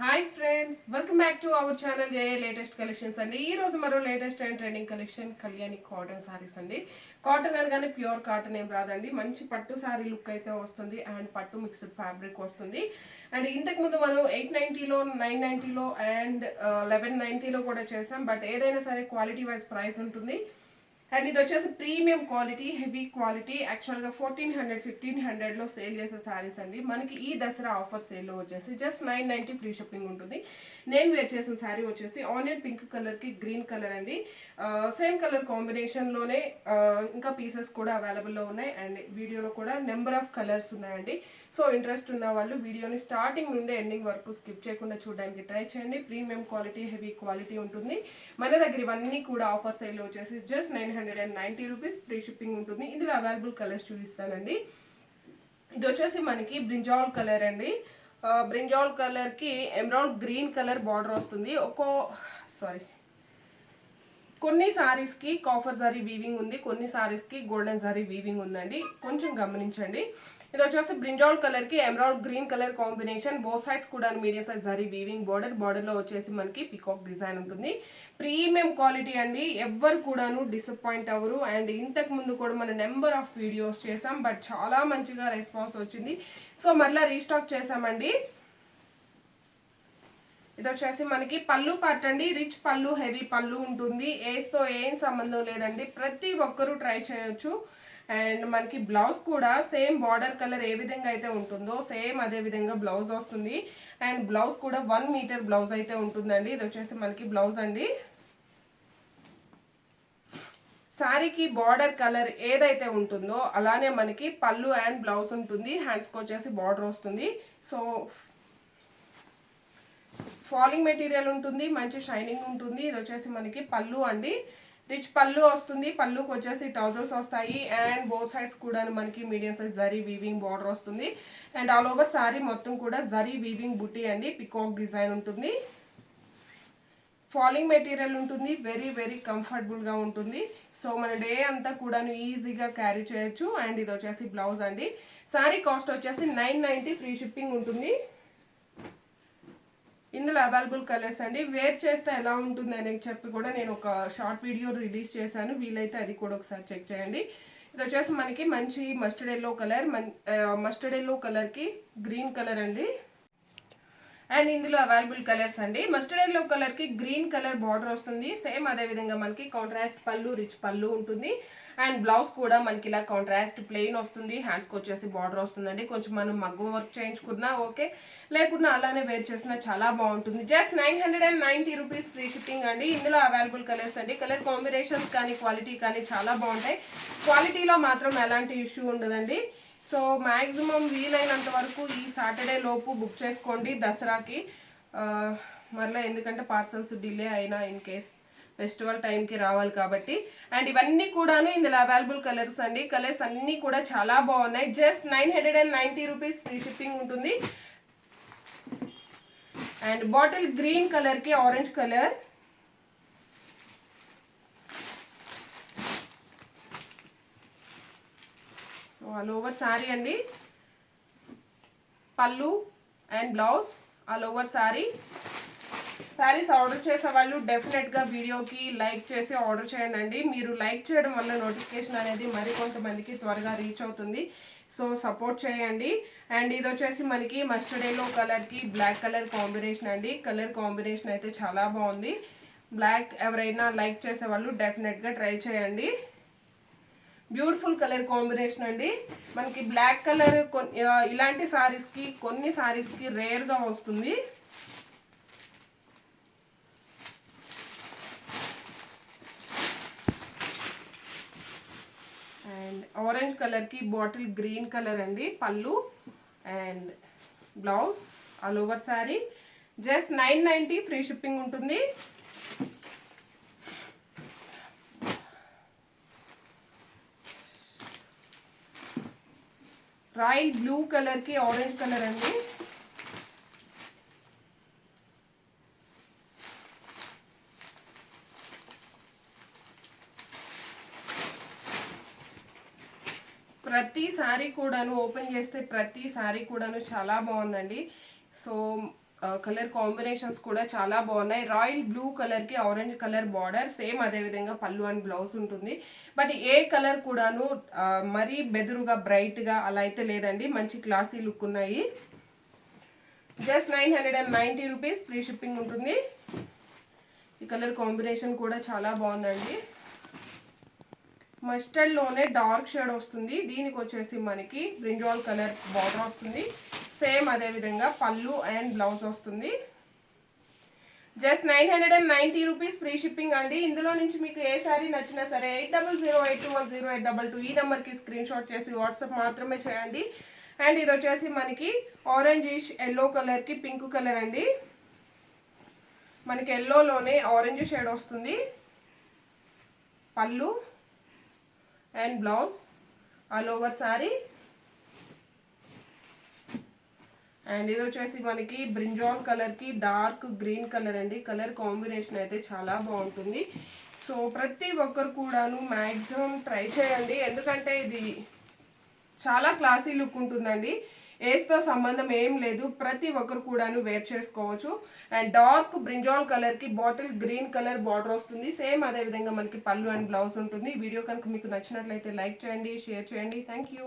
Hi friends welcome back to our channel A latest collections అండి. ఈ రోజు మరో latest and trending collection Kalyani cotton saris అండి. Cotton అనగానే ప్యూర్ కాటన్ ఏం రాదండి. మంచి పట్టు శారీ లుక్ అయితే వస్తుంది అండ్ పట్టు మిక్స్డ్ ఫ్యాబ్రిక్ వస్తుంది. అండ్ ఇంతకుముందు మనం ఎయిట్ నైంటీలో నైన్ నైంటీలో అండ్ లెవెన్ uh, నైంటీలో కూడా చేసాం బట్ ఏదైనా సరే క్వాలిటీ వైజ్ ప్రైస్ ఉంటుంది. అండ్ ఇది వచ్చేసి ప్రీమియం క్వాలిటీ హెవీ క్వాలిటీ. యాక్చువల్గా ఫోర్టీన్ హండ్రెడ్ ఫిఫ్టీన్ హండ్రెడ్లో సేల్ చేసే శారీస్ అండి. మనకి ఈ దసరా ఆఫర్ సేల్లో వచ్చేసి just nine ninety free shipping ఉంటుంది. నేను వేర్ చేసిన శారీ వచ్చేసి ఆనియన్ పింక్ కలర్కి గ్రీన్ కలర్ అండి. సేమ్ కలర్ కాంబినేషన్లోనే ఇంకా పీసెస్ కూడా అవైలబుల్లో ఉన్నాయి. అండ్ వీడియోలో కూడా నెంబర్ ఆఫ్ కలర్స్ ఉన్నాయండి. సో ఇంట్రెస్ట్ ఉన్న వాళ్ళు వీడియోని స్టార్టింగ్ నుండి ఎండింగ్ వరకు స్కిప్ చేయకుండా చూడడానికి ట్రై చేయండి. ప్రీమియం క్వాలిటీ హెవీ క్వాలిటీ ఉంటుంది. మన దగ్గర ఇవన్నీ కూడా ఆఫర్ సేల్ వచ్చేసి just nine hundred and ninety rupees free shipping ఉంటుంది. ఇందులో అవైలబుల్ కలర్స్ చూపిస్తానండి. ఇది వచ్చేసి మనకి బ్రింజాల్ కలర్ అండి. బ్రింజాల్ కలర్కి ఎమరాల్డ్ గ్రీన్ కలర్ బార్డర్ వస్తుంది. ఒక్కో సారీ కొన్ని సారీస్కి కాఫర్ సారీ వీవింగ్ ఉంది. కొన్ని సారీస్కి గోల్డెన్ సారీ వీవింగ్ ఉందండి. కొంచెం గమనించండి. ఇది వచ్చేసి బ్రింజాల్ కలర్కి emerald green colour combination. Both sides కూడా medium size zari weaving border బార్డర్లో వచ్చేసి మనకి పికాక్ డిజైన్ ఉంటుంది. ప్రీమియం క్వాలిటీ అండి. ఎవ్వరు కూడాను డిసప్పాయింట్ అవ్వరు. అండ్ ఇంతకు ముందు కూడా మన నెంబర్ ఆఫ్ వీడియోస్ చేసాం. బట్ చాలా మంచిగా రెస్పాన్స్ వచ్చింది. సో మరలా రీస్టాక్ చేసామండి. ఇది వచ్చేసి మనకి పళ్ళు పార్ట్ అండి. రిచ్ పళ్ళు హెవీ పళ్ళు ఉంటుంది. ఏస్తో ఏం సంబంధం లేదండి. ప్రతి ఒక్కరూ ట్రై చేయొచ్చు. అండ్ మనకి బ్లౌజ్ కూడా సేమ్ బార్డర్ కలర్ ఏ విధంగా అయితే ఉంటుందో సేమ్ అదే విధంగా బ్లౌజ్ వస్తుంది. అండ్ బ్లౌజ్ కూడా వన్ మీటర్ బ్లౌజ్ అయితే ఉంటుందండి. ఇది వచ్చేసి మనకి బ్లౌజ్ అండి. శారీకి బార్డర్ కలర్ ఏదైతే ఉంటుందో అలానే మనకి పళ్ళు అండ్ బ్లౌజ్ ఉంటుంది. హ్యాండ్స్కి వచ్చేసి బార్డర్ వస్తుంది. సో ఫాలింగ్ మెటీరియల్ ఉంటుంది మంచి షైనింగ్ ఉంటుంది. ఇది వచ్చేసి మనకి పళ్ళు అండి. రిచ్ పళ్ళు వస్తుంది. పళ్ళుకి వచ్చేసి ట్రౌజర్స్ వస్తాయి. అండ్ బోత్ సైడ్స్ కూడా మనకి medium size zari weaving border వస్తుంది. అండ్ ఆల్ ఓవర్ సారీ మొత్తం కూడా జరీ వీవింగ్ బుట్టి అండి. పికాక్ డిజైన్ ఉంటుంది. ఫాలింగ్ మెటీరియల్ ఉంటుంది. వెరీ వెరీ కంఫర్టబుల్గా ఉంటుంది. సో మన డే అంతా కూడా ఈజీగా క్యారీ చేయొచ్చు. అండ్ ఇది వచ్చేసి బ్లౌజ్ అండి. సారీ కాస్ట్ వచ్చేసి నైన్ నైంటీ ఫ్రీ షిప్పింగ్ ఉంటుంది. ఇందులో అవైలబుల్ కలర్స్ అండి. వేర్ చేస్తే ఎలా ఉంటుంది అనేది చెప్పి కూడా నేను ఒక షార్ట్ వీడియో రిలీజ్ చేశాను. వీలైతే అది కూడా ఒకసారి చెక్ చేయండి. ఇది వచ్చేసి మనకి మంచి mustard yellow colour mustard yellow కలర్కి గ్రీన్ కలర్ అండి. అండ్ ఇందులో అవైలబుల్ కలర్స్ అండి. మస్టర్డ్ ఎల్లో కలర్కి గ్రీన్ కలర్ బార్డర్ వస్తుంది. సేమ్ అదే విధంగా మనకి కాంట్రాస్ట్ పళ్ళు రిచ్ పళ్ళు ఉంటుంది. అండ్ బ్లౌజ్ కూడా మనకి ఇలా కాంట్రాస్ట్ ప్లెయిన్ వస్తుంది. హ్యాండ్స్కి వచ్చేసి బార్డర్ వస్తుందండి. కొంచెం మనం మగ్గం వర్క్ చేయించుకున్నా ఓకే. లేకున్నా అలానే వేర్ చేసినా చాలా బాగుంటుంది. Just nine hundred and ninety rupees free shipping అండి. ఇందులో అవైలబుల్ కలర్స్ అండి. కలర్ కాంబినేషన్స్ కానీ క్వాలిటీ కానీ చాలా బాగుంటాయి. క్వాలిటీలో మాత్రం ఎలాంటి ఇష్యూ ఉండదండి. సో మ్యాక్సిమం వీలైనంత వరకు ఈ సాటర్డే లోపు బుక్ చేసుకోండి దసరాకి. మరలా ఎందుకంటే పార్సల్స్ డిలే అయినా ఇన్ కేస్ ఫెస్టివల్ టైంకి రావాలి కాబట్టి. అండ్ ఇవన్నీ కూడాను ఇందులో అవైలబుల్ కలర్స్ అండి. కలర్స్ అన్నీ కూడా చాలా బాగున్నాయి. Just nine hundred and ninety rupees free shipping ఉంటుంది. అండ్ బాటిల్ గ్రీన్ కలర్కి orange colour. All over sari అండి. Pallu and blouse all over sari saris order చేసే వాళ్ళు డెఫినెట్గా వీడియోకి లైక్ చేసి ఆర్డర్ చేయండి. అండి మీరు లైక్ చేయడం వల్ల నోటిఫికేషన్ అనేది మరి కొంతమందికి త్వరగా రీచ్ అవుతుంది. సో సపోర్ట్ చేయండి. అండ్ ఇది వచ్చేసి మనకి మస్టర్డ్ ఎల్లో కలర్కి బ్లాక్ కలర్ కాంబినేషన్ అండి. కలర్ కాంబినేషన్ అయితే చాలా బాగుంది. బ్లాక్ ఎవరైనా లైక్ చేసే వాళ్ళు డెఫినెట్గా ట్రై చేయండి. బ్యూటిఫుల్ కలర్ కాంబినేషన్ అండి. మనకి బ్లాక్ కలర్ కొన్ని ఇలాంటి సారీస్కి కొన్ని సారీస్కి రేర్గా వస్తుంది. అండ్ ఆరెంజ్ కలర్కి బాటిల్ గ్రీన్ కలర్ అండి pallu. And blouse all over sari just nine ninety free shipping ఉంటుంది. రాయల్ బ్లూ కలర్కి ఆరెంజ్ కలర్ అండి ప్రతి సారీ కూడాను ఓపెన్ చేస్తే ప్రతి సారీ కూడాను చాలా బాగుందండి. సో కలర్ కాంబినేషన్స్ కూడా చాలా బాగున్నాయి. రాయల్ బ్లూ కలర్కి ఆరెంజ్ కలర్ బార్డర్ సేమ్ అదే విధంగా పళ్ళు అండ్ బ్లౌజ్ ఉంటుంది. బట్ ఏ కలర్ కూడాను మరీ బెదురుగా బ్రైట్గా అలా అయితే లేదండి. మంచి క్లాసీ లుక్ ఉన్నాయి. Just nine hundred and ninety rupees free shipping ఉంటుంది. ఈ కలర్ కాంబినేషన్ కూడా చాలా బాగుందండి. మస్టర్డ్లోనే డార్క్ షేడ్ వస్తుంది. దీనికి వచ్చేసి మనకి బ్రింజాల్ కలర్ బార్డర్ వస్తుంది. సేమ్ అదే విధంగా పళ్ళు అండ్ బ్లౌజ్ వస్తుంది. Just nine hundred and ninety rupees free shipping అండి. ఇందులో నుంచి మీకు ఏ సారీ నచ్చినా సరే eight double zero eight two one zero eight double two ఈ నెంబర్కి స్క్రీన్ షాట్ చేసి వాట్సాప్ మాత్రమే చేయండి. అండ్ ఇది వచ్చేసి మనకి ఆరెంజ్ ఎల్లో కలర్కి పింక్ కలర్ అండి. మనకి ఎల్లోలోనే ఆరెంజ్ షేడ్ వస్తుంది. Pallu and blouse all over sari and ఇది వచ్చేసి మనకి బ్రింజాన్ కలర్కి డార్క్ గ్రీన్ కలర్ అండి. కలర్ కాంబినేషన్ అయితే చాలా బాగుంటుంది. సో ప్రతి ఒక్కరు కూడాను మ్యాక్సిమం ట్రై చేయండి. ఎందుకంటే ఇది చాలా క్లాసీ లుక్ ఉంటుందండి. ఏస్తో సంబంధం ఏం లేదు. ప్రతి ఒక్కరు కూడాను వేర్ చేసుకోవచ్చు. అండ్ డార్క్ బ్రింజాల్ కలర్కి బాటిల్ గ్రీన్ కలర్ బార్డర్ వస్తుంది. సేమ్ అదే విధంగా మనకి పళ్ళు అండ్ బ్లౌజ్ ఉంటుంది. వీడియో కనుక మీకు నచ్చినట్లయితే లైక్ చేయండి షేర్ చేయండి. Thank you